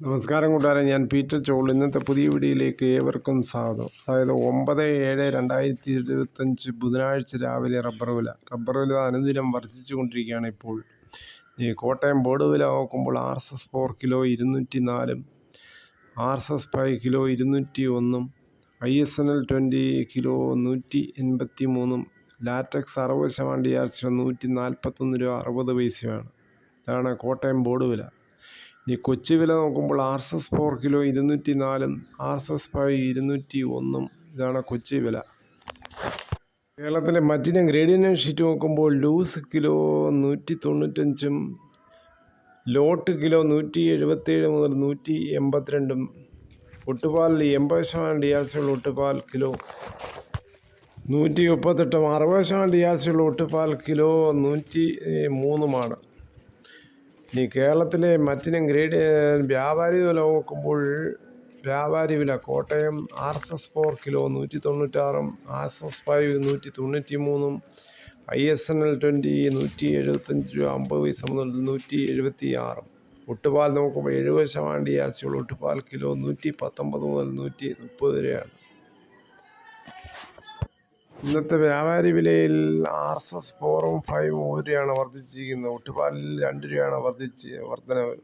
നമസ്കാരം കൂട്ടുകാരെ ഞാൻ പീറ്റർ ചോൾ. ഇന്നത്തെ പുതിയ വീഡിയോയിലേക്ക് ഏവർക്കും സ്വാഗതം. അതായത് ഒമ്പത് ഏഴ് രണ്ടായിരത്തി ഇരുപത്തഞ്ച് ബുധനാഴ്ച രാവിലെ റബ്ബർ വില. റബ്ബർ വില അനുദിനം വർദ്ധിച്ചു കൊണ്ടിരിക്കുകയാണ് ഇപ്പോൾ. ഈ കോട്ടയം ബോർഡ് വില നോക്കുമ്പോൾ R S S four kilo ഇരുന്നൂറ്റി നാലും R S S five kilo ഇരുന്നൂറ്റി ഒന്നും I S N L twenty kilo നൂറ്റി എൺപത്തി മൂന്നും ലാറ്റക്സ് അറുപത് ശതമാനം ഡി ആർ നൂറ്റി നാൽപ്പത്തൊന്ന് രൂപ അറുപത് പൈസയാണ്. ഇതാണ് കോട്ടയം ബോർഡ് വില. ഇനി കൊച്ചി വില നോക്കുമ്പോൾ R S S four kilo ഇരുന്നൂറ്റി നാലും ആർ എസ് എസ് ഫൈവ് ഇരുന്നൂറ്റി ഒന്നും ഇതാണ് കൊച്ചി വില. കേരളത്തിലെ മറ്റിനം ഗ്രേഡിയൻ ഷീറ്റ് നോക്കുമ്പോൾ ലൂസ് കിലോ നൂറ്റി തൊണ്ണൂറ്റഞ്ചും ലോട്ട് കിലോ നൂറ്റി എഴുപത്തേഴ് മുതൽ നൂറ്റി എൺപത്തിരണ്ടും ഒട്ടുപാലിൽ എൺപത് ശതമാനം ഡി ആർ സിയുള്ള ഒട്ടുപാൽ കിലോ നൂറ്റി മുപ്പത്തെട്ടും അറുപത് ശതമാനം ഡി ആർ സിയുള്ള ഒട്ടുപാൽ കിലോ നൂറ്റി മൂന്നുമാണ് ഇനി കേരളത്തിലെ മറ്റിനം ഗ്രേഡ് വ്യാപാരി വില നോക്കുമ്പോൾ വ്യാപാരി വില Kottayam R S S four kilo നൂറ്റി തൊണ്ണൂറ്റാറും ആർ എസ് എസ് ഫൈവ് നൂറ്റി തൊണ്ണൂറ്റി മൂന്നും I S N L twenty നൂറ്റി എഴുപത്തഞ്ച് രൂപ അമ്പത് പൈസ മുതൽ നൂറ്റി എഴുപത്തി ആറും ഒട്ടുപാൽ നോക്കുമ്പോൾ എഴുപത് ശതമാനം ഡി ആർ സിയുള്ള ഒട്ടുപാൽ കിലോ നൂറ്റി പത്തൊമ്പത് മുതൽ നൂറ്റി മുപ്പത് രൂപയാണ്. ഇന്നത്തെ വ്യാപാരി വിലയിൽ ആർ എസ് എസ് ഫോറും ഫൈവും ഒരു രൂപയാണ് വർദ്ധിച്ചിരിക്കുന്നത്. ഒട്ടുപാലിൽ രണ്ട് രൂപയാണ് വർദ്ധിച്ച് വർധനവ്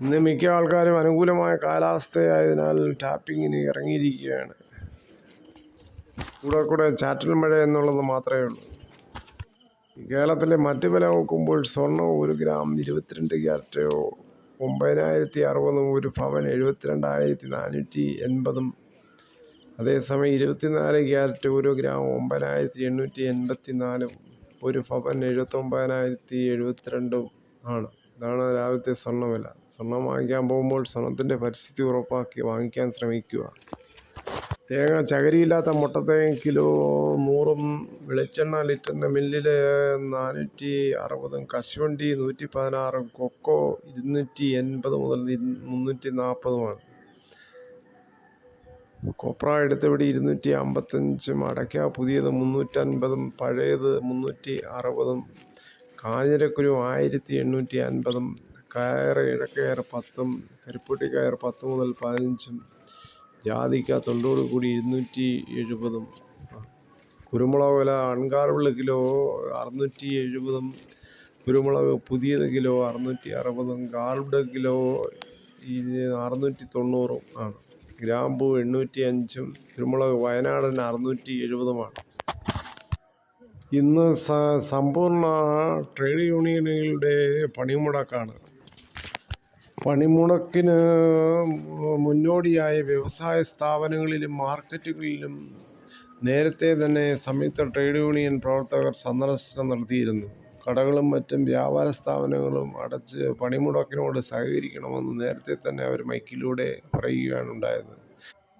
ഇന്ന് മിക്ക ആൾക്കാരും അനുകൂലമായ കാലാവസ്ഥയായതിനാൽ ടാപ്പിങ്ങിന് ഇറങ്ങിയിരിക്കുകയാണ്. കൂടെ കൂടെ ചാറ്റൽ മഴ എന്നുള്ളത് മാത്രമേ ഉള്ളൂ. കേരളത്തിലെ മറ്റ് വില നോക്കുമ്പോൾ സ്വർണം ഒരു ഗ്രാം ഇരുപത്തിരണ്ട് ക്യാരറ്റോ ഒമ്പതിനായിരത്തി അറുപതും ഒരു പവൻ എഴുപത്തിരണ്ടായിരത്തി നാനൂറ്റി എൺപതും അതേസമയം ഇരുപത്തിനാല് ക്യാരറ്റ് ഒരു ഗ്രാം ഒമ്പതിനായിരത്തി എണ്ണൂറ്റി എൺപത്തി നാലും ഒരു പവൻ എഴുപത്തൊമ്പതിനായിരത്തി എഴുപത്തിരണ്ടും ആണ്. ഇതാണ് രാവിലത്തെ സ്വർണവില സ്വർണം വാങ്ങിക്കാൻ പോകുമ്പോൾ സ്വർണത്തിന്റെ പരിസ്ഥിതി ഉറപ്പാക്കി വാങ്ങിക്കാൻ ശ്രമിക്കുക. തേങ്ങ ചകരിയില്ലാത്ത മുട്ടത്തേങ്ങ കിലോ നൂറും വെളിച്ചെണ്ണ ലിറ്ററിന്റെ മില്ലിൽ നാനൂറ്റി അറുപതും കശുവണ്ടി നൂറ്റി പതിനാറും കൊക്കോ ഇരുന്നൂറ്റി എൺപത് മുതൽ മുന്നൂറ്റി നാൽപ്പതുമാണ്. കൊപ്ര എടുത്തവിടെ ഇരുന്നൂറ്റി അമ്പത്തഞ്ചും അടയ്ക്ക പുതിയത് മുന്നൂറ്റൻപതും പഴയത് മുന്നൂറ്റി അറുപതും കാഞ്ഞിരക്കുരു ആയിരത്തി എണ്ണൂറ്റി അൻപതും കയർ ഇടക്കയർ പത്തും കരിപ്പൊട്ടി കയർ പത്ത് മുതൽ പതിനഞ്ചും ജാതിക്ക തൊണ്ടോട് കൂടി ഇരുന്നൂറ്റി എഴുപതും. കുരുമുളക് വില അൺകാർബിൾ കിലോ അറുന്നൂറ്റി എഴുപതും കുരുമുളക് പുതിയത് കിലോ അറുന്നൂറ്റി അറുപതും ഗാർബ്ഡ് കിലോ അറുന്നൂറ്റി തൊണ്ണൂറും ആണ്. ഗ്രാമ്പു എണ്ണൂറ്റി അഞ്ചും കുരുമുളക് വയനാടൻ അറുന്നൂറ്റി എഴുപതുമാണ് ഇന്ന് സമ്പൂർണ ട്രേഡ് യൂണിയനുകളുടെ പണിമുടക്കാണ്. പണിമുടക്കിന് മുന്നോടിയായി വ്യവസായ സ്ഥാപനങ്ങളിലും മാർക്കറ്റുകളിലും നേരത്തെ തന്നെ സംയുക്ത ട്രേഡ് യൂണിയൻ പ്രവർത്തകർ സന്ദർശനം നടത്തിയിരുന്നു. കടകളും മറ്റും വ്യാപാര സ്ഥാപനങ്ങളും അടച്ച് പണിമുടക്കിനോട് സഹകരിക്കണമെന്ന് നേരത്തെ തന്നെ അവർ മൈക്കിലൂടെ പറയുകയാണ് ഉണ്ടായത്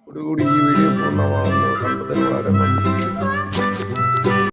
കൂടി ഈ വീഡിയോ പൂർണമാകുന്നു കണ്ടതിന് വളരെ നന്ദി.